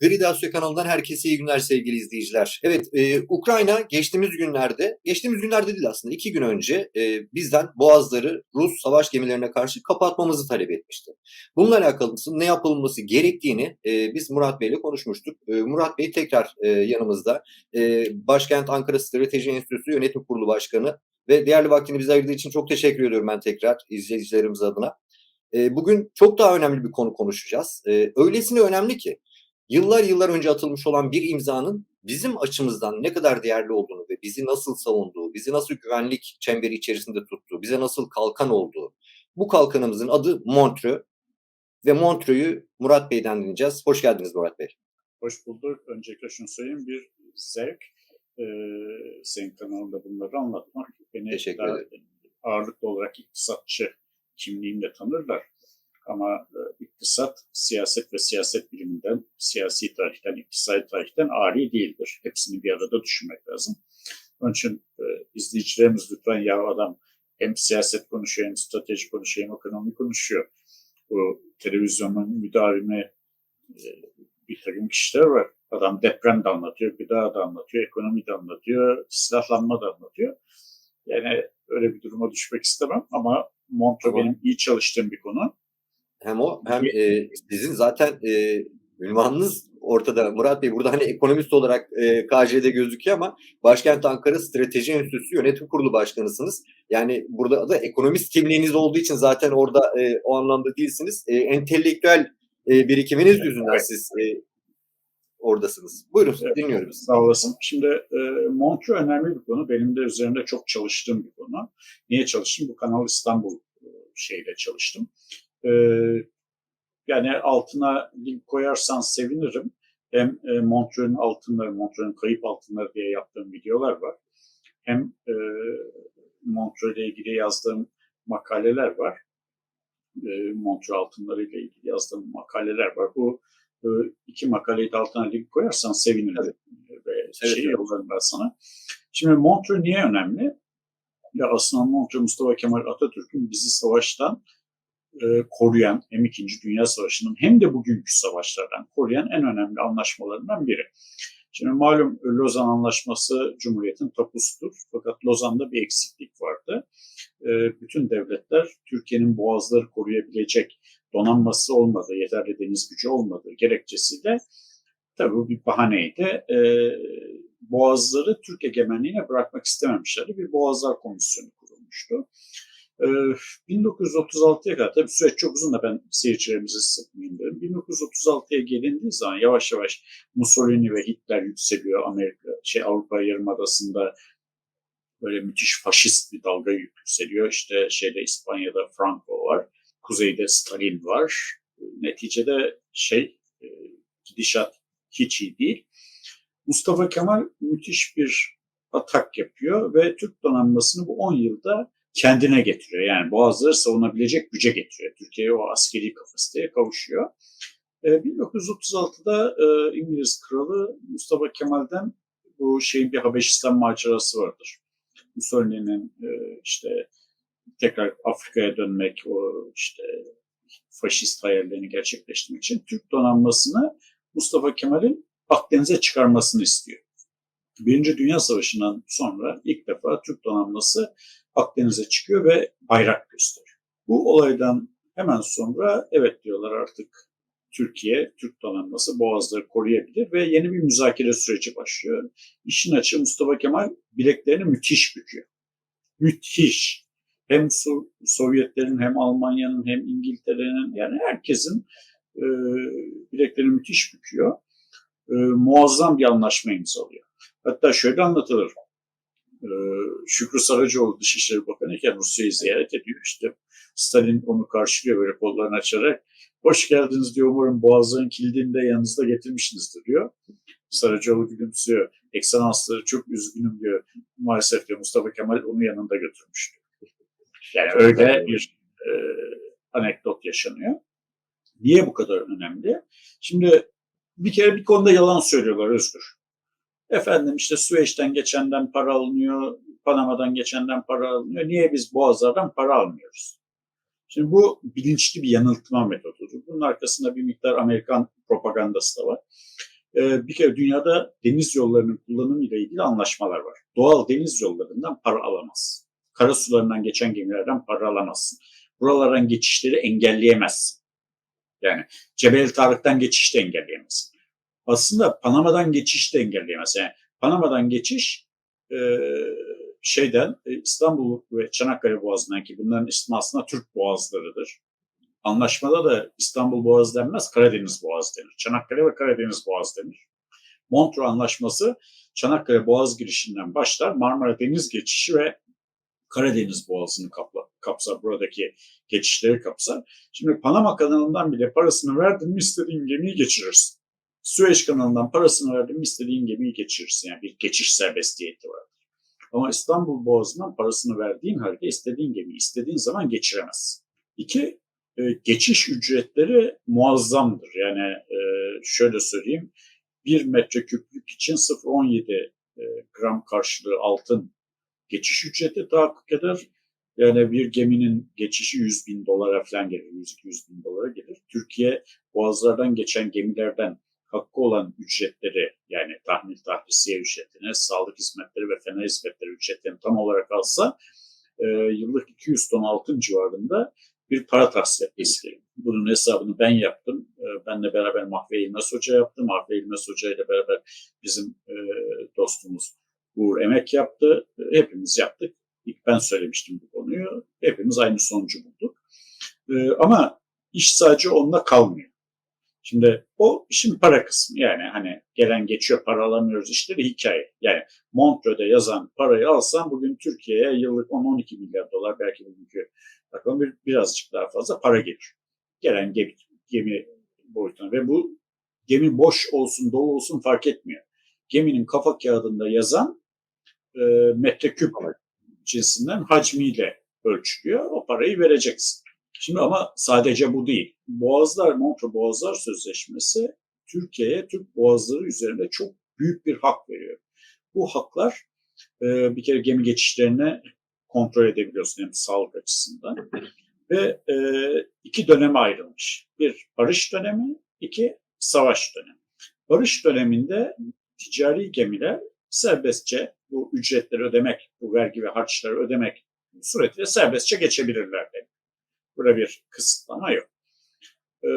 Gri Asya kanalından herkese iyi günler sevgili izleyiciler. Evet, e, Ukrayna geçtiğimiz günlerde, geçtiğimiz günlerde değil aslında iki gün önce e, bizden boğazları Rus savaş gemilerine karşı kapatmamızı talep etmişti. Bununla alakalı ne yapılması gerektiğini e, biz Murat Bey ile konuşmuştuk. E, Murat Bey tekrar e, yanımızda. E, Başkent Ankara Strateji Enstitüsü Yönetim Kurulu Başkanı ve değerli vaktini bize ayırdığı için çok teşekkür ediyorum ben tekrar izleyicilerimiz adına. E, bugün çok daha önemli bir konu konuşacağız. E, öylesine önemli ki yıllar yıllar önce atılmış olan bir imzanın bizim açımızdan ne kadar değerli olduğunu ve bizi nasıl savunduğu, bizi nasıl güvenlik çemberi içerisinde tuttuğu, bize nasıl kalkan olduğu. Bu kalkanımızın adı Montreux ve Montreux'u Murat Bey'den dinleyeceğiz. Hoş geldiniz Murat Bey. Hoş bulduk. Öncelikle şunu söyleyeyim. Bir zevk e, senin kanalında bunları anlatmak. Beni Teşekkür ederim. ağırlıklı olarak iktisatçı kimliğimle tanırlar. Ama e, iktisat, siyaset ve siyaset biliminden, siyasi tarihten, iktisadi tarihten ari değildir. Hepsini bir arada düşünmek lazım. Onun için e, izleyicilerimiz lütfen ya adam hem siyaset konuşuyor, hem strateji konuşuyor, hem ekonomi konuşuyor. Bu televizyonun müdavimi e, bir takım kişiler var. Adam deprem de anlatıyor, gıda da anlatıyor, ekonomi de anlatıyor, silahlanma da anlatıyor. Yani öyle bir duruma düşmek istemem ama Montreux Tamam. benim iyi çalıştığım bir konu. Hem o hem e, sizin zaten e, ünvanınız ortada. Murat Bey burada hani ekonomist olarak e, KJ'de gözüküyor ama Başkent Ankara Strateji Enstitüsü Yönetim Kurulu Başkanısınız. Yani burada da ekonomist kimliğiniz olduğu için zaten orada e, o anlamda değilsiniz. E, entelektüel e, birikiminiz yüzünden siz e, oradasınız. Buyurun Evet. dinliyoruz. Sağ olasın. Şimdi e, Montreux önemli bir konu. Benim de üzerinde çok çalıştığım bir konu. Niye çalıştım? Bu Kanal İstanbul şeyle çalıştım. E, yani altına link koyarsan sevinirim. Hem e, Montreux'un altınları, Montreux'un kayıp altınları diye yaptığım videolar var. Hem e, Montreux ile ilgili yazdığım makaleler var. E, Montreux altınları ile ilgili yazdığım makaleler var. Bu e, iki makaleyi de altına link koyarsan sevinirim. Ve Evet, şeyi evet. yollarım ben sana. Şimdi Montreux niye önemli? Ya aslında Montreux Mustafa Kemal Atatürk'ün bizi savaştan e, koruyan hem İkinci Dünya Savaşı'nın hem de bugünkü savaşlardan koruyan en önemli anlaşmalarından biri. Şimdi malum Lozan Anlaşması Cumhuriyet'in tapusudur. Fakat Lozan'da bir eksiklik vardı. E, bütün devletler Türkiye'nin boğazları koruyabilecek donanması olmadığı, yeterli deniz gücü olmadığı gerekçesiyle tabii bu bir bahaneydi. E, boğazları Türk egemenliğine bırakmak istememişlerdi. Bir Boğazlar Komisyonu kurulmuştu. E, 1936'ya kadar, tabii süreç çok uzun da ben seyircilerimizi sıkmayayım dedim. 1936'ya gelindiği zaman yavaş yavaş Mussolini ve Hitler yükseliyor Amerika, şey Avrupa Yarımadası'nda böyle müthiş faşist bir dalga yükseliyor. İşte şeyde İspanya'da Franco var, kuzeyde Stalin var. Neticede şey e, gidişat hiç iyi değil. Mustafa Kemal müthiş bir atak yapıyor ve Türk donanmasını bu 10 yılda kendine getiriyor. Yani boğazları savunabilecek güce getiriyor. Türkiye o askeri kapasiteye kavuşuyor. E, 1936'da e, İngiliz kralı Mustafa Kemal'den bu şeyin bir Habeşistan macerası vardır. Mussolini'nin e, işte tekrar Afrika'ya dönmek, o işte faşist hayallerini gerçekleştirmek için Türk donanmasını Mustafa Kemal'in Akdeniz'e çıkarmasını istiyor. Birinci Dünya Savaşı'ndan sonra ilk defa Türk donanması Akdeniz'e çıkıyor ve bayrak gösteriyor. Bu olaydan hemen sonra evet diyorlar artık Türkiye, Türk donanması boğazları koruyabilir ve yeni bir müzakere süreci başlıyor. İşin açığı Mustafa Kemal bileklerini müthiş büküyor. Müthiş. Hem Sovyetlerin hem Almanya'nın hem İngiltere'nin yani herkesin e, bileklerini müthiş büküyor. E, muazzam bir anlaşma imzalıyor. Hatta şöyle anlatılır. E, Şükrü Saracoğlu Dışişleri Bakanı iken Rusya'yı ziyaret ediyor. İşte Stalin onu karşılıyor böyle kollarını açarak. Hoş geldiniz diyor. Umarım boğazların kilidini de yanınızda getirmişsinizdir diyor. Saracoğlu gülümsüyor. Ekselansları çok üzgünüm diyor. Maalesef diyor Mustafa Kemal onu yanında götürmüş diyor. Yani Çok öyle güzel. bir e, anekdot yaşanıyor. Niye bu kadar önemli? Şimdi bir kere bir konuda yalan söylüyorlar Özgür. Efendim işte Süveyş'ten geçenden para alınıyor, Panama'dan geçenden para alınıyor. Niye biz Boğazlar'dan para almıyoruz? Şimdi bu bilinçli bir yanıltma metodudur. Bunun arkasında bir miktar Amerikan propagandası da var. Ee, bir kere dünyada deniz yollarının kullanımı ile ilgili anlaşmalar var. Doğal deniz yollarından para alamazsın. Kara sularından geçen gemilerden para alamazsın. Buralardan geçişleri engelleyemezsin. Yani Cebel Tarık'tan geçiş de engelleyemezsin. Aslında Panama'dan geçiş de engelleyemezsin. Yani Panama'dan geçiş e, şeyden e, İstanbul ve Çanakkale Boğazı'ndan ki bunların ismi aslında Türk Boğazlarıdır. Anlaşmada da İstanbul Boğazı denmez, Karadeniz Boğazı denir. Çanakkale ve Karadeniz Boğazı denir. Montreux Anlaşması Çanakkale Boğaz girişinden başlar. Marmara Deniz geçişi ve Karadeniz Boğazı'nı kapla, kapsar. Buradaki geçişleri kapsar. Şimdi Panama kanalından bile parasını verdin mi istediğin gemiyi geçirirsin. Süveyş kanalından parasını verdin mi istediğin gemiyi geçirirsin. Yani bir geçiş serbestiyeti var. Ama İstanbul Boğazı'ndan parasını verdiğin halde istediğin gemiyi istediğin zaman geçiremezsin. İki, e, geçiş ücretleri muazzamdır. Yani e, şöyle söyleyeyim, bir metreküplük için 0.17 e, gram karşılığı altın geçiş ücreti tahakkuk eder. Yani bir geminin geçişi 100 bin dolara falan gelir, 100-200 bin dolara gelir. Türkiye boğazlardan geçen gemilerden hakkı olan ücretleri yani tahmil tahlisiye ücretini, sağlık hizmetleri ve fena hizmetleri ücretlerini tam olarak alsa e, yıllık 200 ton altın civarında bir para tahsil etmesi. Bunun hesabını ben yaptım. E, benle beraber Mahve İlmez Hoca yaptı. Mahve İlmez Hoca ile beraber bizim e, dostumuz Uğur Emek yaptı. E, hepimiz yaptık. İlk ben söylemiştim bu konuyu. Hepimiz aynı sonucu bulduk. E, ama iş sadece onunla kalmıyor. Şimdi o işin para kısmı yani hani gelen geçiyor para alamıyoruz işleri hikaye. Yani Montreux'de yazan parayı alsan bugün Türkiye'ye yıllık 10-12 milyar dolar belki bugünkü rakam bir, birazcık daha fazla para gelir. Gelen gemi, gemi boyutuna ve bu gemi boş olsun dolu olsun fark etmiyor. Geminin kafa kağıdında yazan e, metreküp cinsinden hacmiyle ölçülüyor. O parayı vereceksin. Şimdi ama sadece bu değil. Boğazlar, Montreux Boğazlar Sözleşmesi Türkiye'ye, Türk boğazları üzerinde çok büyük bir hak veriyor. Bu haklar e, bir kere gemi geçişlerine kontrol edebiliyorsun hem sağlık açısından. Ve e, iki döneme ayrılmış. Bir barış dönemi, iki savaş dönemi. Barış döneminde ticari gemiler serbestçe bu ücretleri ödemek, bu vergi ve harçları ödemek suretiyle serbestçe geçebilirler dedi. Burada bir kısıtlama yok. Ee,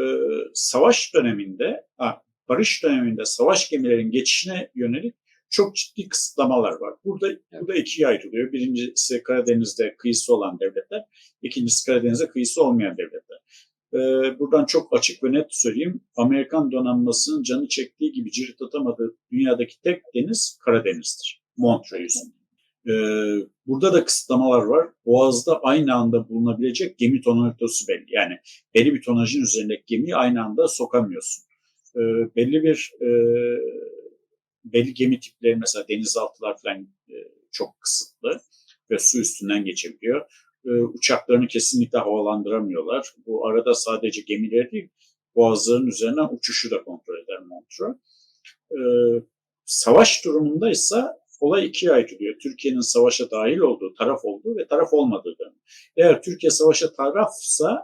savaş döneminde, ha, barış döneminde savaş gemilerin geçişine yönelik çok ciddi kısıtlamalar var. Burada, burada ikiye ayrılıyor. Birincisi Karadeniz'de kıyısı olan devletler, ikincisi Karadeniz'de kıyısı olmayan devletler. Ee, buradan çok açık ve net söyleyeyim. Amerikan donanmasının canı çektiği gibi cirit atamadığı dünyadaki tek deniz Karadeniz'dir. Montreux'un. Ee, burada da kısıtlamalar var. Boğaz'da aynı anda bulunabilecek gemi tonajı belli. Yani belli bir tonajın üzerindeki gemiyi aynı anda sokamıyorsun. Ee, belli bir e, belli gemi tipleri mesela denizaltılar falan e, çok kısıtlı ve su üstünden geçebiliyor. E, uçaklarını kesinlikle havalandıramıyorlar. Bu arada sadece gemileri değil, boğazların üzerinden uçuşu da kontrol eder Montreux. Savaş durumunda ise olay ikiye ayrılıyor. Türkiye'nin savaşa dahil olduğu, taraf olduğu ve taraf olmadığı dönem. Eğer Türkiye savaşa tarafsa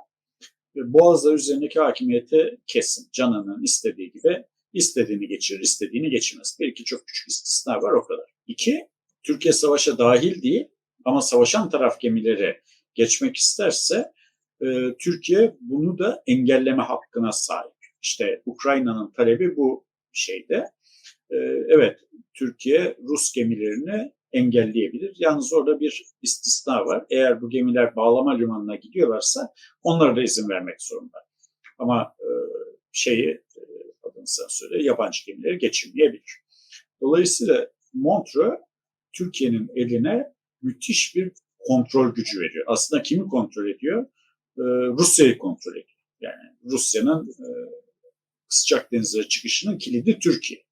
Boğazlar üzerindeki hakimiyeti kesin. Canının istediği gibi istediğini geçirir, istediğini geçirmez. Bir iki çok küçük istisna var o kadar. İki, Türkiye savaşa dahil değil ama savaşan taraf gemileri geçmek isterse e, Türkiye bunu da engelleme hakkına sahip. İşte Ukrayna'nın talebi bu şeyde. E, evet Türkiye Rus gemilerini engelleyebilir. Yalnız orada bir istisna var. Eğer bu gemiler bağlama limanına gidiyorlarsa onlara da izin vermek zorunda. Ama e, şeyi e, adını sen söyle yabancı gemileri geçirmeyebilir. Dolayısıyla Montreux Türkiye'nin eline müthiş bir kontrol gücü veriyor. Aslında kimi kontrol ediyor? Ee, Rusya'yı kontrol ediyor. Yani Rusya'nın e, sıcak denizlere çıkışının kilidi Türkiye.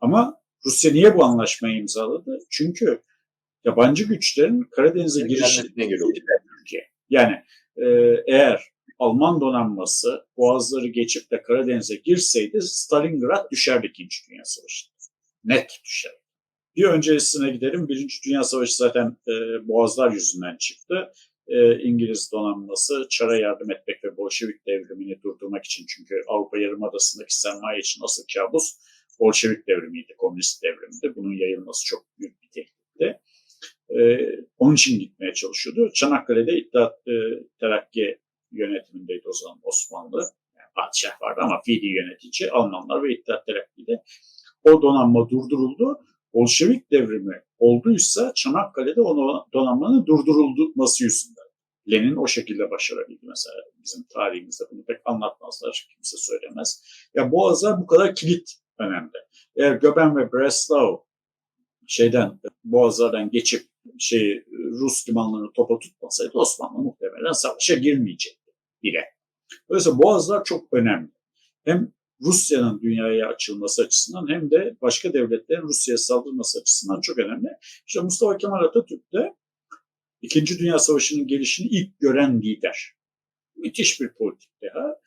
Ama Rusya niye bu anlaşmayı imzaladı? Çünkü yabancı güçlerin Karadeniz'e girişine Türkiye. Yani e, eğer Alman donanması boğazları geçip de Karadeniz'e girseydi Stalingrad düşerdi İkinci Dünya Savaşı'nda. Net düşer. Bir öncesine gidelim. Birinci Dünya Savaşı zaten e, boğazlar yüzünden çıktı. e, İngiliz donanması Çar'a yardım etmek ve Bolşevik devrimini durdurmak için çünkü Avrupa Yarımadası'ndaki sermaye için asıl kabus Bolşevik devrimiydi, komünist devrimdi. Bunun yayılması çok büyük bir tehditti. E, onun için gitmeye çalışıyordu. Çanakkale'de İttihat e, Terakki yönetimindeydi o zaman Osmanlı. Yani padişah vardı ama fiili yönetici Almanlar ve İttihat Terakki'de. O donanma durduruldu. Bolşevik devrimi olduysa Çanakkale'de o donanmanın durdurulması yüzünden. Lenin o şekilde başarabildi mesela. Bizim tarihimizde bunu pek anlatmazlar. Kimse söylemez. Ya Boğazlar bu kadar kilit önemli. Eğer Göben ve Breslau şeyden Boğazlardan geçip şey Rus limanlarını topa tutmasaydı Osmanlı muhtemelen savaşa girmeyecekti bile. Dolayısıyla Boğazlar çok önemli. Hem Rusya'nın dünyaya açılması açısından hem de başka devletlerin Rusya'ya saldırması açısından çok önemli. İşte Mustafa Kemal Atatürk de İkinci Dünya Savaşı'nın gelişini ilk gören lider. Müthiş bir politik deha.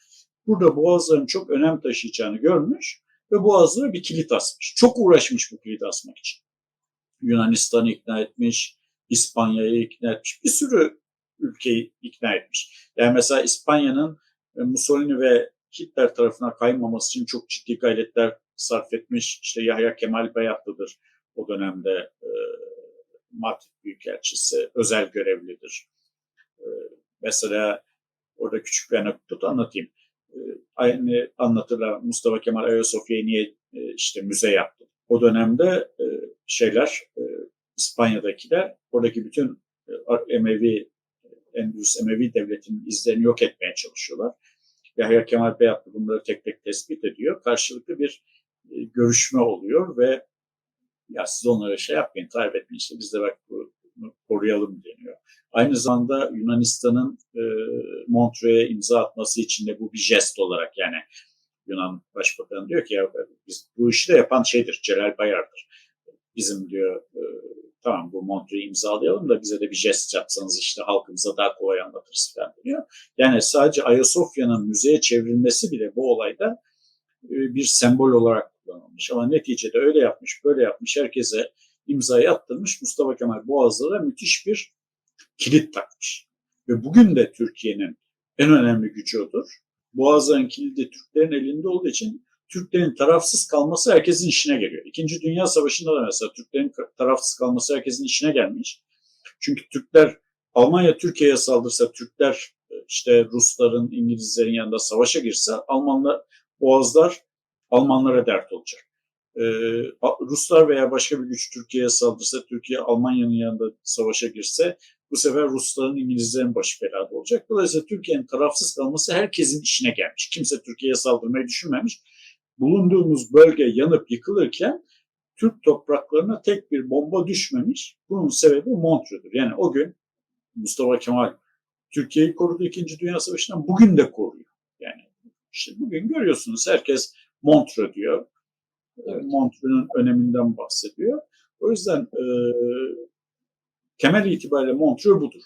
Burada Boğazların çok önem taşıyacağını görmüş ve Boğazlara bir kilit asmış. Çok uğraşmış bu kilit asmak için. Yunanistan'ı ikna etmiş, İspanya'yı ikna etmiş, bir sürü ülkeyi ikna etmiş. Yani mesela İspanya'nın Mussolini ve Hitler tarafına kaymaması için çok ciddi gayretler sarf etmiş. İşte Yahya Kemal Beyatlı'dır o dönemde e, Madrid Büyükelçisi, özel görevlidir. E, mesela orada küçük bir anekdot anlatayım. E, aynı anlatırlar Mustafa Kemal Ayasofya'yı niye e, işte müze yaptı. O dönemde e, şeyler e, İspanya'dakiler oradaki bütün Emevi Endülüs Emevi devletinin izlerini yok etmeye çalışıyorlar. Yahya Kemal Beyatlı bunları tek tek tespit ediyor. Karşılıklı bir görüşme oluyor ve ya siz onlara şey yapmayın, tarif etmeyin işte biz de bak bunu koruyalım deniyor. Aynı zamanda Yunanistan'ın e, Montreux'e imza atması için de bu bir jest olarak yani Yunan Başbakanı diyor ki ya biz bu işi de yapan şeydir Celal Bayar'dır. Bizim diyor e, tamam bu Montreux'u imzalayalım da bize de bir jest yapsanız işte halkımıza daha kolay anlatırız falan diyor. Yani sadece Ayasofya'nın müzeye çevrilmesi bile bu olayda e, bir sembol olarak kullanılmış. Ama neticede öyle yapmış, böyle yapmış, herkese imzayı attırmış. Mustafa Kemal Boğazlar'a müthiş bir kilit takmış. Ve bugün de Türkiye'nin en önemli gücü odur. Boğazların kilidi Türklerin elinde olduğu için Türklerin tarafsız kalması herkesin işine geliyor. İkinci Dünya Savaşı'nda da mesela Türklerin tarafsız kalması herkesin işine gelmiş. Çünkü Türkler Almanya Türkiye'ye saldırsa Türkler işte Rusların, İngilizlerin yanında savaşa girse Almanlar, Boğazlar Almanlara dert olacak. Ee, Ruslar veya başka bir güç Türkiye'ye saldırsa, Türkiye Almanya'nın yanında savaşa girse bu sefer Rusların, İngilizlerin başı belada olacak. Dolayısıyla Türkiye'nin tarafsız kalması herkesin işine gelmiş. Kimse Türkiye'ye saldırmayı düşünmemiş. Bulunduğumuz bölge yanıp yıkılırken Türk topraklarına tek bir bomba düşmemiş. Bunun sebebi Montreux'dur. Yani o gün Mustafa Kemal Türkiye'yi korudu İkinci Dünya Savaşı'ndan bugün de koruyor. Yani işte bugün görüyorsunuz herkes Montreux diyor. Evet. Montreux'un öneminden bahsediyor. O yüzden e, temel itibariyle Montreux budur.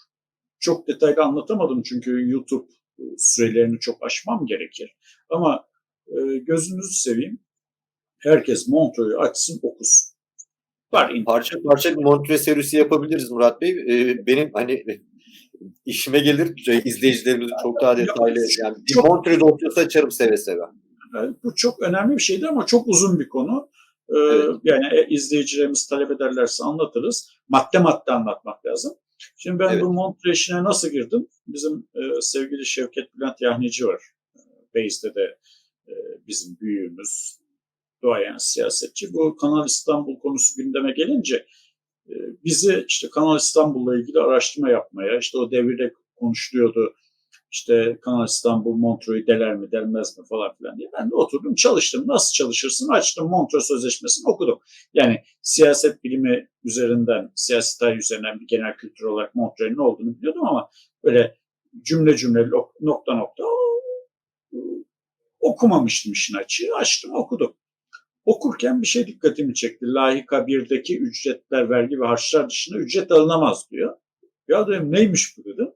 Çok detaylı anlatamadım çünkü YouTube sürelerini çok aşmam gerekir. Ama e, gözünüzü seveyim. Herkes Montreux'u açsın okusun. Var parça parça bir Montreux serisi yapabiliriz Murat Bey. Ee, benim hani işime gelir izleyicilerimizi çok daha detaylı yani bir Montreux dosyası açarım seve seve. Evet, bu çok önemli bir şeydi ama çok uzun bir konu. Ee, evet. Yani e, izleyicilerimiz talep ederlerse anlatırız. Madde madde anlatmak lazım. Şimdi ben evet. bu Montreux işine nasıl girdim? Bizim e, sevgili Şevket Bülent Yahneci var. Beyz'de de e, bizim büyüğümüz, duayen siyasetçi. Bu Kanal İstanbul konusu gündeme gelince e, bizi işte Kanal İstanbul'la ilgili araştırma yapmaya, işte o devirde konuşuluyordu işte Kanal İstanbul Montreux'u deler mi delmez mi falan filan diye. Ben de oturdum çalıştım. Nasıl çalışırsın? Açtım Montreux Sözleşmesi'ni okudum. Yani siyaset bilimi üzerinden, siyasi tarih üzerinden bir genel kültür olarak Montreux'un ne olduğunu biliyordum ama böyle cümle cümle nokta nokta okumamıştım işin açığı. Açtım okudum. Okurken bir şey dikkatimi çekti. Lahika 1'deki ücretler, vergi ve harçlar dışında ücret alınamaz diyor. Ya dedim neymiş bu dedim.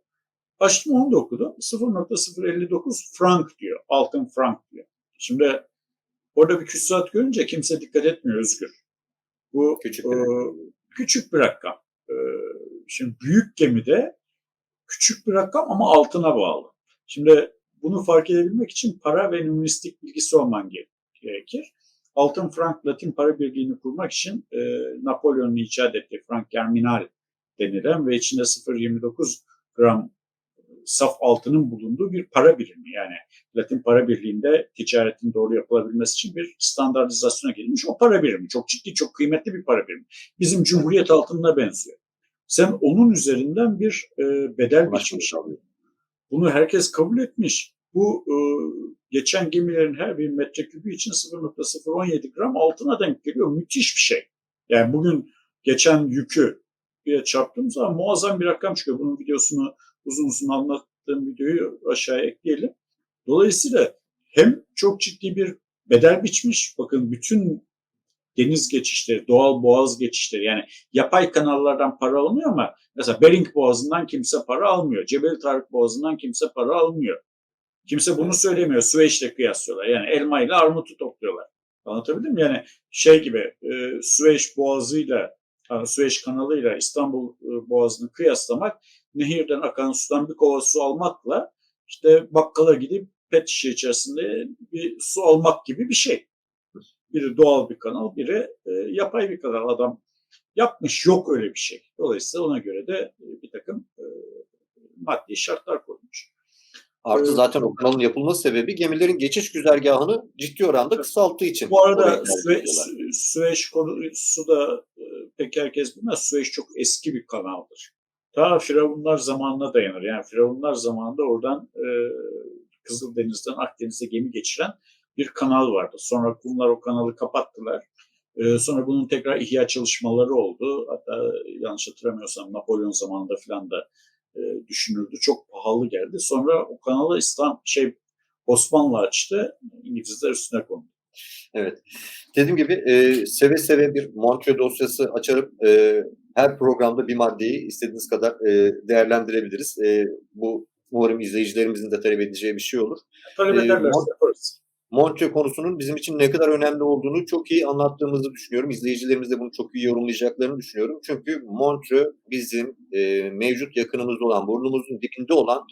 Açtım onu da okudum. 0.059 frank diyor. Altın frank diyor. Şimdi orada bir küsurat görünce kimse dikkat etmiyor Özgür. Bu küçük bir, e, küçük bir rakam. E, şimdi büyük gemide küçük bir rakam ama altına bağlı. Şimdi bunu fark edebilmek için para ve numistik bilgisi olman ge- gerekir. Altın frank Latin para birliğini kurmak için e, Napolyon'un icat ettiği frank germinal denilen ve içinde 0.29 gram saf altının bulunduğu bir para birimi. Yani Latin para birliğinde ticaretin doğru yapılabilmesi için bir standartizasyona gelmiş o para birimi. Çok ciddi, çok kıymetli bir para birimi. Bizim Cumhuriyet altınına benziyor. Sen onun üzerinden bir e, bedel biçmiş. Bunu herkes kabul etmiş. Bu e, geçen gemilerin her bir metrekübü için 0.017 gram altına denk geliyor. Müthiş bir şey. Yani bugün geçen yükü bir çarptığımız zaman muazzam bir rakam çıkıyor. Bunun videosunu uzun uzun anlattığım videoyu aşağıya ekleyelim. Dolayısıyla hem çok ciddi bir bedel biçmiş. Bakın bütün deniz geçişleri, doğal boğaz geçişleri yani yapay kanallardan para alınıyor ama mesela Bering Boğazı'ndan kimse para almıyor. Cebel Tarık Boğazı'ndan kimse para almıyor. Kimse bunu söylemiyor. Süveyş'le kıyaslıyorlar. Yani elma ile armutu topluyorlar. Anlatabildim mi? Yani şey gibi e, Süveyş Boğazı'yla Süveyş kanalıyla İstanbul e, Boğazı'nı kıyaslamak nehirden akan sudan bir kova su almakla işte bakkala gidip pet şişe içerisinde bir su almak gibi bir şey. Biri doğal bir kanal, biri e, yapay bir kanal. Adam yapmış, yok öyle bir şey. Dolayısıyla ona göre de e, bir takım e, maddi şartlar koymuş. Artı zaten o kanalın yapılması sebebi gemilerin geçiş güzergahını ciddi oranda kısalttığı için. Bu arada Oraya tercih Süve, ediyorlar. Sü- Süveyş konusu da e, pek herkes bilmez. Süveyş çok eski bir kanaldır. Ta Firavunlar zamanına dayanır. Yani Firavunlar zamanında oradan e, Kızıldeniz'den Akdeniz'e gemi geçiren bir kanal vardı. Sonra Rumlar o kanalı kapattılar. E, sonra bunun tekrar ihya çalışmaları oldu. Hatta yanlış hatırlamıyorsam Napolyon zamanında falan da e, düşünüldü. Çok pahalı geldi. Sonra o kanalı İslam şey Osmanlı açtı. İngilizler üstüne kondu. Evet. Dediğim gibi e, seve seve bir Montreux dosyası açarıp e, her programda bir maddeyi istediğiniz kadar e, değerlendirebiliriz. E, bu umarım izleyicilerimizin de talep edeceği bir şey olur. Talep Ee, ederlerse yaparız. Montreux konusunun bizim için ne kadar önemli olduğunu çok iyi anlattığımızı düşünüyorum. İzleyicilerimiz de bunu çok iyi yorumlayacaklarını düşünüyorum. Çünkü Montreux bizim e, mevcut yakınımızda olan, burnumuzun dibinde olan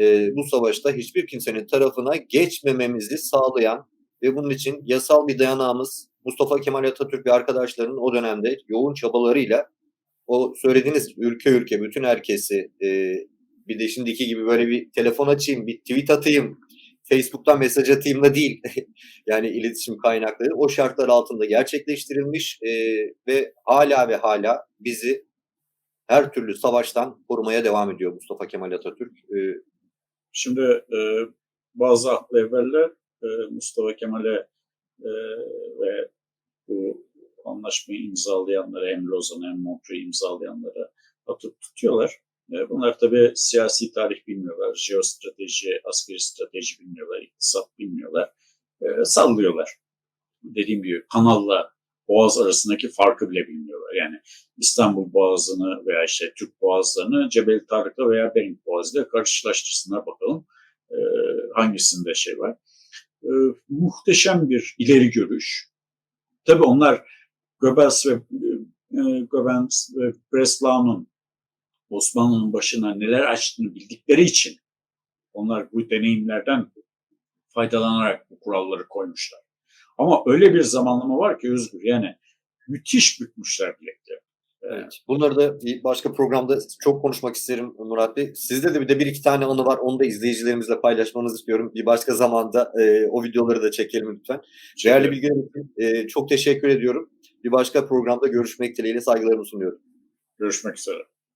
e, bu savaşta hiçbir kimsenin tarafına geçmememizi sağlayan ve bunun için yasal bir dayanağımız Mustafa Kemal Atatürk ve arkadaşlarının o dönemde yoğun çabalarıyla o söylediğiniz ülke ülke bütün herkesi e, bir de şimdiki gibi böyle bir telefon açayım, bir tweet atayım, Facebook'tan mesaj atayım değil. yani iletişim kaynakları o şartlar altında gerçekleştirilmiş e, ve hala ve hala bizi her türlü savaştan korumaya devam ediyor Mustafa Kemal Atatürk. E, Şimdi e, bazı evveller e, Mustafa Kemal'e e, ve bu anlaşmayı imzalayanlara hem Lozan'ı hem Montreux'u imzalayanlara atıp tutuyorlar. E, bunlar tabii siyasi tarih bilmiyorlar, jeostrateji, askeri strateji bilmiyorlar, iktisat bilmiyorlar. E, sallıyorlar. Dediğim gibi kanalla Boğaz arasındaki farkı bile bilmiyorlar. Yani İstanbul Boğazı'nı veya işte Türk Boğazlarını Cebel Tarık'la veya Bering Boğazı'yla karşılaştırsınlar bakalım e, hangisinde şey var. E, muhteşem bir ileri görüş. Tabii onlar Goebbels ve e, Goebbels ve Breslau'nun Osmanlı'nın başına neler açtığını bildikleri için onlar bu deneyimlerden faydalanarak bu kuralları koymuşlar. Ama öyle bir zamanlama var ki Özgür yani müthiş bükmüşler bilekleri. Evet. Bunları da bir başka programda çok konuşmak isterim Murat Bey. Sizde de bir de bir iki tane anı var. Onu da izleyicilerimizle paylaşmanızı istiyorum. Bir başka zamanda e, o videoları da çekelim lütfen. Değerli bilgiler için e, çok teşekkür ediyorum. Bir başka programda görüşmek dileğiyle saygılarımı sunuyorum. Görüşmek üzere.